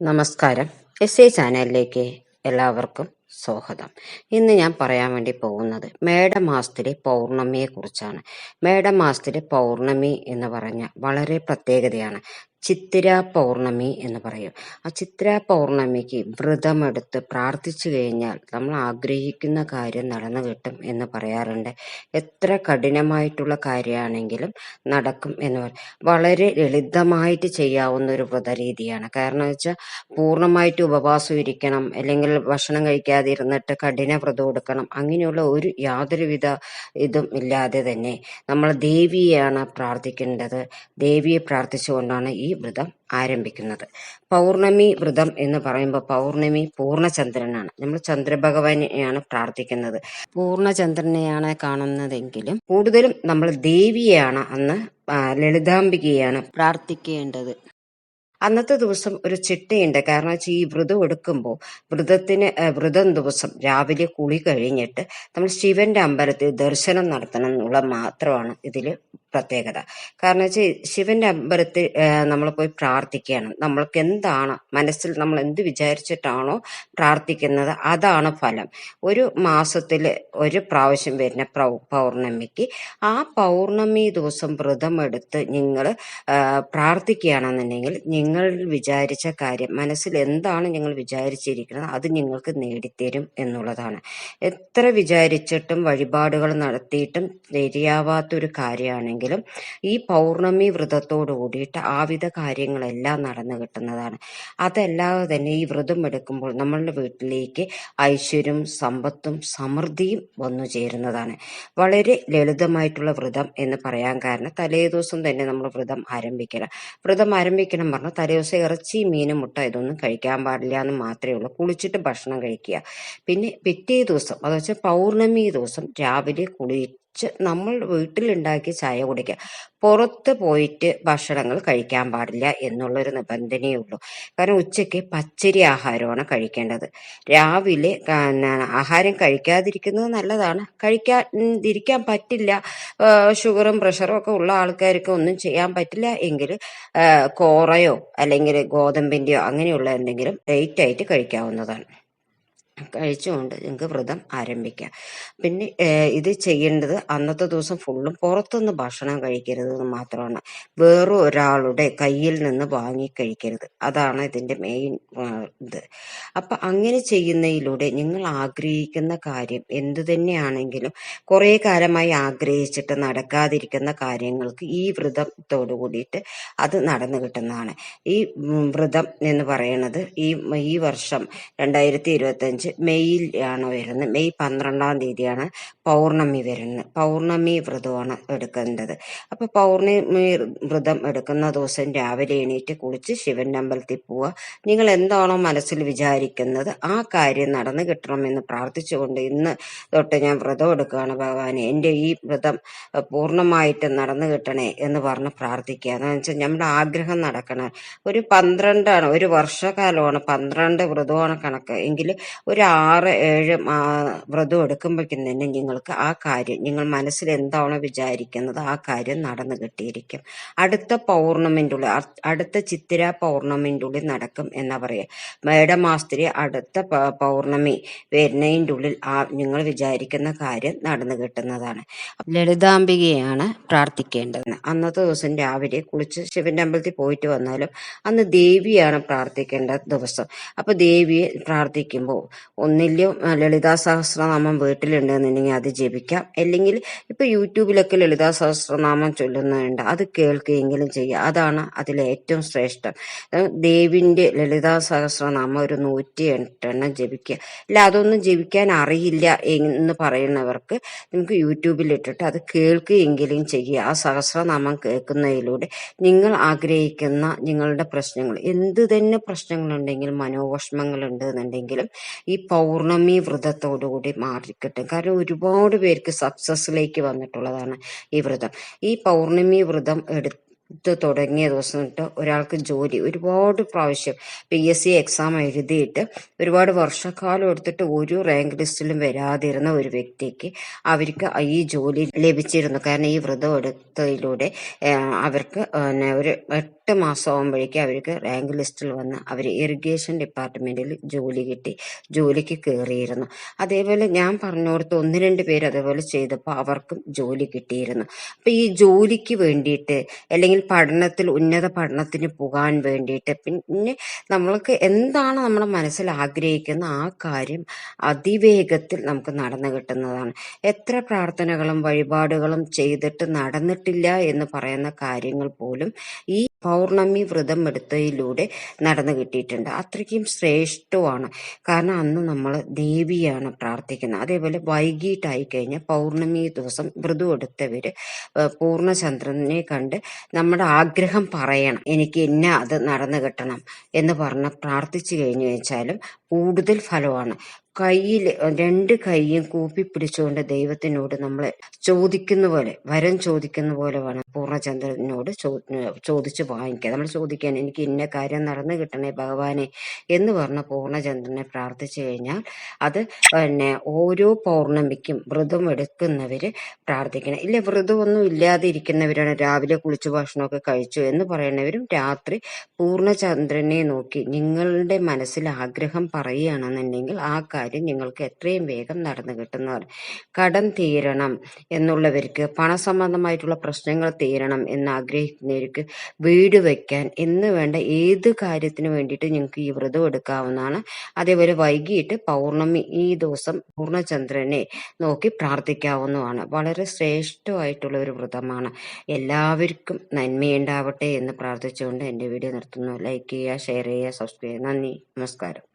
നമസ്കാരം. S I ചാനലിലേക്ക് എല്ലാവർക്കും സ്വാഗതം. ഇന്ന് ഞാൻ പറയാൻ വേണ്ടി പോകുന്നത് മേടമാസത്തിലെ പൗർണമിയെ കുറിച്ചാണ് മേടമാസത്തിലെ പൗർണമി എന്ന് പറഞ്ഞ വളരെ പ്രത്യേകതയാണ്. ചിത്തിര പൗർണമി എന്ന് പറയും. ആ ചിത്തിര പൗർണമിക്ക് വ്രതമെടുത്ത് പ്രാർത്ഥിച്ചു കഴിഞ്ഞാൽ നമ്മൾ ആഗ്രഹിക്കുന്ന കാര്യം നടന്നു കിട്ടും എന്ന് പറയാറുണ്ട്. എത്ര കഠിനമായിട്ടുള്ള കാര്യമാണെങ്കിലും നടക്കും എന്ന് പറയും വളരെ ലളിതമായിട്ട് ചെയ്യാവുന്ന ഒരു വ്രതരീതിയാണ്. കാരണം വെച്ചാൽ പൂർണമായിട്ട് ഉപവാസം ഇരിക്കണം അല്ലെങ്കിൽ ഭക്ഷണം കഴിക്കാതെ ഇരുന്നിട്ട് കഠിന വ്രതം എടുക്കണം അങ്ങനെയുള്ള ഒരു യാതൊരുവിധ ഇതും ഇല്ലാതെ തന്നെ നമ്മൾ ദേവിയെയാണ് പ്രാർത്ഥിക്കേണ്ടത്. ദേവിയെ പ്രാർത്ഥിച്ചുകൊണ്ടാണ് ഈ വ്രതം ആരംഭിക്കുന്നത്. പൗർണമി വ്രതം എന്ന് പറയുമ്പോൾ പൗർണമി പൂർണചന്ദ്രനാണ് നമ്മൾ ചന്ദ്രഭഗവാനെയാണ് പ്രാർത്ഥിക്കുന്നത്. പൂർണചന്ദ്രനെയാണ് കാണുന്നതെങ്കിലും കൂടുതലും നമ്മൾ ദേവിയെയാണ് അന്ന് ലളിതാംബികയാണ് പ്രാർത്ഥിക്കേണ്ടത്. അന്നത്തെ ദിവസം ഒരു ചിട്ടയുണ്ട്. കാരണം വെച്ചാൽ ഈ വ്രതം എടുക്കുമ്പോൾ വ്രതത്തിന് വ്രതം ദിവസം രാവിലെ കുളി കഴിഞ്ഞിട്ട് നമ്മൾ ശിവന്റെ അമ്പലത്തിൽ ദർശനം നടത്തണം എന്നുള്ള മാത്രമാണ് ഇതിൽ പ്രത്യേകത. കാരണം വെച്ചാൽ ശിവന്റെ അമ്പലത്തിൽ നമ്മൾ പോയി പ്രാർത്ഥിക്കുകയാണ്. നമ്മൾക്ക് എന്താണ് മനസ്സിൽ നമ്മൾ എന്ത് വിചാരിച്ചിട്ടാണോ പ്രാർത്ഥിക്കുന്നത് അതാണ് ഫലം. ഒരു മാസത്തിൽ ഒരു പ്രാവശ്യം വരുന്ന പൗർണമിക്ക് ആ പൗർണമി ദിവസം വ്രതമെടുത്ത് നിങ്ങൾ പ്രാർത്ഥിക്കുകയാണെന്നുണ്ടെങ്കിൽ നിങ്ങൾ വിചാരിച്ച കാര്യം മനസ്സിൽ എന്താണ് നിങ്ങൾ വിചാരിച്ചിരിക്കുന്നത് അത് നിങ്ങൾക്ക് നേടിത്തരും എന്നുള്ളതാണ്. എത്ര വിചാരിച്ചിട്ടും വഴിപാടുകൾ നടത്തിയിട്ടും ശരിയാവാത്തൊരു കാര്യമാണെങ്കിലും ഈ പൗർണമി വ്രതത്തോടു കൂടിയിട്ട് ആവിധ കാര്യങ്ങളെല്ലാം നടന്നു കിട്ടുന്നതാണ്. അതല്ലാതെ തന്നെ ഈ വ്രതം എടുക്കുമ്പോൾ നമ്മളുടെ വീട്ടിലേക്ക് ഐശ്വര്യം സമ്പത്തും സമൃദ്ധിയും വന്നു ചേരുന്നതാണ്. വളരെ ലളിതമായിട്ടുള്ള വ്രതം എന്ന് പറയാൻ കാരണം തലേ ദിവസം തന്നെ നമ്മൾ വ്രതം ആരംഭിക്കണം. വ്രതം ആരംഭിക്കണം പറഞ്ഞാൽ തലേ ദിവസം ഇറച്ചി മീനും മുട്ട ഇതൊന്നും കഴിക്കാൻ പാടില്ല എന്ന് മാത്രമേ ഉള്ളൂ. കുളിച്ചിട്ട് ഭക്ഷണം കഴിക്കുക. പിന്നെ പിറ്റേ ദിവസം അത് വെച്ചാൽ പൗർണമി ദിവസം രാവിലെ കുളിച്ച് നമ്മൾ വീട്ടിലുണ്ടാക്കിയ ചായ കുടിക്കുക പുറത്ത് പോയിട്ട് ഭക്ഷണങ്ങൾ കഴിക്കാൻ പാടില്ല എന്നുള്ളൊരു നിബന്ധനയേ ഉള്ളൂ. കാരണം ഉച്ചയ്ക്ക് പച്ചരി ആഹാരമാണ് കഴിക്കേണ്ടത്. രാവിലെ ആഹാരം കഴിക്കാതിരിക്കുന്നത് നല്ലതാണ്. കഴിക്കാതിരിക്കാൻ പറ്റില്ല. ഷുഗറും പ്രഷറും ഒക്കെ ഉള്ള ആൾക്കാർക്ക് ഒന്നും ചെയ്യാൻ പറ്റില്ല. എങ്കിൽ കോറയോ അല്ലെങ്കിൽ ഗോതമ്പിന്റെയോ അങ്ങനെയുള്ള എന്തെങ്കിലും ലൈറ്റായിട്ട് കഴിക്കാവുന്നതാണ്. കഴിച്ചുകൊണ്ട് നിങ്ങൾക്ക് വ്രതം ആരംഭിക്കാം. പിന്നെ ഇത് ചെയ്യേണ്ടത് അന്നത്തെ ദിവസം ഫുള്ളും പുറത്തുനിന്ന് ഭക്ഷണം കഴിക്കരുത് എന്ന് മാത്രമാണ്. വേറെ ഒരാളുടെ കയ്യിൽ നിന്ന് വാങ്ങി കഴിക്കരുത്. അതാണ് ഇതിന്റെ മെയിൻ ഇത്. അപ്പൊ അങ്ങനെ ചെയ്യുന്നതിലൂടെ നിങ്ങൾ ആഗ്രഹിക്കുന്ന കാര്യം എന്തു തന്നെയാണെങ്കിലും കുറെ കാലമായി ആഗ്രഹിച്ചിട്ട് നടക്കാതിരിക്കുന്ന കാര്യങ്ങൾക്ക് ഈ വ്രതത്തോടു കൂടിയിട്ട് അത് നടന്നു കിട്ടുന്നതാണ്. ഈ വ്രതം എന്ന് പറയുന്നത് ഈ ഈ വർഷം രണ്ടായിരത്തി ഇരുപത്തി അഞ്ച് മെയ്യിൽ ആണ് വരുന്നത് മെയ് പന്ത്രണ്ടാം തീയതിയാണ് പൗർണമി വരുന്നത് പൗർണമി വ്രതമാണ് എടുക്കേണ്ടത്. അപ്പോൾ പൗർണമി വ്രതം എടുക്കുന്ന ദിവസം രാവിലെ എണീറ്റ് കുളിച്ച് ശിവന്റെ അമ്പലത്തിൽ പോവുക നിങ്ങൾ എന്താണോ മനസ്സിൽ വിചാരിക്കുന്നത് ആ കാര്യം നടന്നു കിട്ടണമെന്ന് പ്രാർത്ഥിച്ചുകൊണ്ട് ഇന്ന് തൊട്ട് ഞാൻ വ്രതം എടുക്കുകയാണ് ഭഗവാനെ. എന്റെ ഈ വ്രതം പൂർണമായിട്ട് നടന്നു കിട്ടണേ എന്ന് പറഞ്ഞ് പ്രാർത്ഥിക്കുക എന്ന് വെച്ചാൽ നമ്മുടെ ആഗ്രഹം നടക്കണം. ഒരു പന്ത്രണ്ടാണ് ഒരു വർഷകാലമാണ് പന്ത്രണ്ട് വ്രതമാണ് കണക്ക്. എങ്കിൽ ഒരു ആറ് ഏഴ് വ്രതം എടുക്കുമ്പോഴേക്കും തന്നെ നിങ്ങൾക്ക് ആ കാര്യം നിങ്ങൾ മനസ്സിൽ എന്താണോ വിചാരിക്കുന്നത് ആ കാര്യം നടന്നു കിട്ടിയിരിക്കും. അടുത്ത പൗർണമിന്റെ ഉള്ളിൽ അടുത്ത ചിത്തിര പൗർണമിന്റെ ഉള്ളിൽ നടക്കും എന്നാ പറയുക. മേടമാസത്തിലെ അടുത്ത പൗർണമി വരുന്നതിന്റെ ഉള്ളിൽ ആ നിങ്ങൾ വിചാരിക്കുന്ന കാര്യം നടന്നു കിട്ടുന്നതാണ്. ലളിതാംബികയാണ് പ്രാർത്ഥിക്കേണ്ടത്. അന്നത്തെ ദിവസം രാവിലെ കുളിച്ച് ശിവന്റെ അമ്പലത്തിൽ പോയിട്ട് വന്നാലും അന്ന് ദേവിയാണ് പ്രാർത്ഥിക്കേണ്ട ദിവസം. അപ്പൊ ദേവിയെ പ്രാർത്ഥിക്കുമ്പോൾ ഒന്നിലും ആ, ലളിതാ സഹസ്രനാമം വീട്ടിലുണ്ടെന്നുണ്ടെങ്കിൽ അത് ജപിക്കാം. അല്ലെങ്കിൽ ഇപ്പൊ യൂട്യൂബിലൊക്കെ ലളിതാ സഹസ്രനാമം ചൊല്ലുന്നുണ്ട് അത് കേൾക്കുകയെങ്കിലും ചെയ്യുക അതാണ് അതിലെ ഏറ്റവും ശ്രേഷ്ഠം. ദേവിന്റെ ലളിതാ സഹസ്രനാമം ഒരു നൂറ്റി എട്ടെണ്ണം ജപിക്കുക. അല്ല അതൊന്നും ജപിക്കാൻ അറിയില്ല എന്ന് പറയുന്നവർക്ക് നമുക്ക് യൂട്യൂബിലിട്ടിട്ട് അത് കേൾക്കുകയെങ്കിലും ചെയ്യുക. ആ സഹസ്രനാമം കേൾക്കുന്നതിലൂടെ നിങ്ങൾ ആഗ്രഹിക്കുന്ന നിങ്ങളുടെ പ്രശ്നങ്ങൾ എന്ത് തന്നെ പ്രശ്നങ്ങളുണ്ടെങ്കിലും മനോവിഷമങ്ങളുണ്ട് എന്നുണ്ടെങ്കിലും ഈ പൗർണമി വ്രതത്തോടുകൂടി മാറിക്കിട്ടും. കാരണം ഒരുപാട് പേർക്ക് സക്സസ്സിലേക്ക് വന്നിട്ടുള്ളതാണ് ഈ വ്രതം. ഈ പൗർണമി വ്രതം എടുത്ത് തുടങ്ങിയ ദിവസം തൊട്ട് ഒരാൾക്ക് ജോലി ഒരുപാട് പ്രാവശ്യം പി എസ് സി എക്സാം എഴുതിയിട്ട് ഒരുപാട് വർഷക്കാലം എടുത്തിട്ട് ഒരു റാങ്ക് ലിസ്റ്റിലും വരാതിരുന്ന ഒരു വ്യക്തിക്ക് അവർക്ക് ഈ ജോലി ലഭിച്ചിരുന്നു. കാരണം ഈ വ്രതം എടുത്തതിലൂടെ അവർക്ക് ഒരു എട്ട് മാസമാകുമ്പോഴേക്കും അവർക്ക് റാങ്ക് ലിസ്റ്റിൽ വന്ന് അവർ ഇറിഗേഷൻ ഡിപ്പാർട്ട്മെന്റിൽ ജോലി കിട്ടി. ജോലിക്ക് കയറിയിരുന്നു അതേപോലെ ഞാൻ പറഞ്ഞു കൊടുത്ത ഒന്ന് രണ്ട് പേര് അതേപോലെ ചെയ്തപ്പോൾ അവർക്കും ജോലി കിട്ടിയിരുന്നു. അപ്പൊ ഈ ജോലിക്ക് വേണ്ടിയിട്ട് അല്ലെങ്കിൽ പഠനത്തിൽ ഉന്നത പഠനത്തിന് പോകാൻ വേണ്ടിയിട്ട് പിന്നെ നമ്മൾക്ക് എന്താണ് നമ്മുടെ മനസ്സിൽ ആഗ്രഹിക്കുന്ന ആ കാര്യം അതിവേഗത്തിൽ നമുക്ക് നടന്നു കിട്ടുന്നതാണ്. എത്ര പ്രാർത്ഥനകളും വഴിപാടുകളും ചെയ്തിട്ട് നടന്നിട്ടില്ല എന്ന് പറയുന്ന കാര്യങ്ങൾ പോലും ഈ പൗർണമി വ്രതം എടുത്തതിലൂടെ നടന്നു കിട്ടിയിട്ടുണ്ട്. അത്രയ്ക്കും ശ്രേഷ്ഠമാണ് കാരണം അന്ന് നമ്മൾ ദേവിയാണ് പ്രാർത്ഥിക്കുന്നത്. അതേപോലെ വൈകിട്ടായി കഴിഞ്ഞാൽ പൗർണമി ദിവസം വ്രതം എടുത്തവര് ഏഹ് പൂർണചന്ദ്രനെ കണ്ട് നമ്മുടെ ആഗ്രഹം പറയണം. എനിക്ക് ഇന്ന അത് നടന്നു കിട്ടണം എന്ന് പറഞ്ഞ് പ്രാർത്ഥിച്ചു കഴിഞ്ഞു വെച്ചാലും കൂടുതൽ ഫലമാണ്. കയ്യിൽ രണ്ട് കൈയും കൂപ്പി പിടിച്ചുകൊണ്ട് ദൈവത്തിനോട് നമ്മൾ ചോദിക്കുന്ന പോലെ വരം ചോദിക്കുന്ന പോലെ വേണം പൂർണചന്ദ്രനോട് ചോദിച്ചു വാങ്ങിക്കുക നമ്മൾ ചോദിക്കാൻ എനിക്ക് ഇന്ന കാര്യം നടന്നു കിട്ടണേ ഭഗവാനെ എന്ന് പറഞ്ഞ പൂർണചന്ദ്രനെ പ്രാർത്ഥിച്ചു കഴിഞ്ഞാൽ അത് പിന്നെ ഓരോ പൗർണമിക്കും വ്രതം എടുക്കുന്നവര് പ്രാർത്ഥിക്കണം. ഇല്ല വ്രതമൊന്നും ഇല്ലാതെ ഇരിക്കുന്നവരാണ് രാവിലെ കുളിച്ചു ഭക്ഷണമൊക്കെ കഴിച്ചു എന്ന് പറയുന്നവരും രാത്രി പൂർണചന്ദ്രനെ നോക്കി നിങ്ങളുടെ മനസ്സിൽ ആഗ്രഹം പറയുകയാണെന്നുണ്ടെങ്കിൽ ആ കാര്യം നിങ്ങൾക്ക് എത്രയും വേഗം നടന്നു കിട്ടുന്നതാണ് കടം തീരണം എന്നുള്ളവർക്ക് പണസംബന്ധമായിട്ടുള്ള പ്രശ്നങ്ങൾ തീരണം എന്ന് ആഗ്രഹിക്കുന്നവർക്ക് വീട് വയ്ക്കാൻ എന്ന് വേണ്ട ഏത് കാര്യത്തിന് വേണ്ടിയിട്ട് നിങ്ങൾക്ക് ഈ വ്രതം എടുക്കാവുന്നതാണ്. അതേപോലെ വൈകിട്ട് പൗർണമി ഈ ദിവസം പൂർണചന്ദ്രനെ നോക്കി പ്രാർത്ഥിക്കാവുന്നതാണ്. വളരെ ശ്രേഷ്ഠമായിട്ടുള്ള ഒരു വ്രതമാണ്. എല്ലാവർക്കും നന്മയുണ്ടാവട്ടെ എന്ന് പ്രാർത്ഥിച്ചുകൊണ്ട് എന്റെ വീഡിയോ നിർത്തുന്നു. ലൈക്ക് ചെയ്യുക ഷെയർ ചെയ്യുക സബ്സ്ക്രൈബ് ചെയ്യുക. നന്ദി. നമസ്കാരം.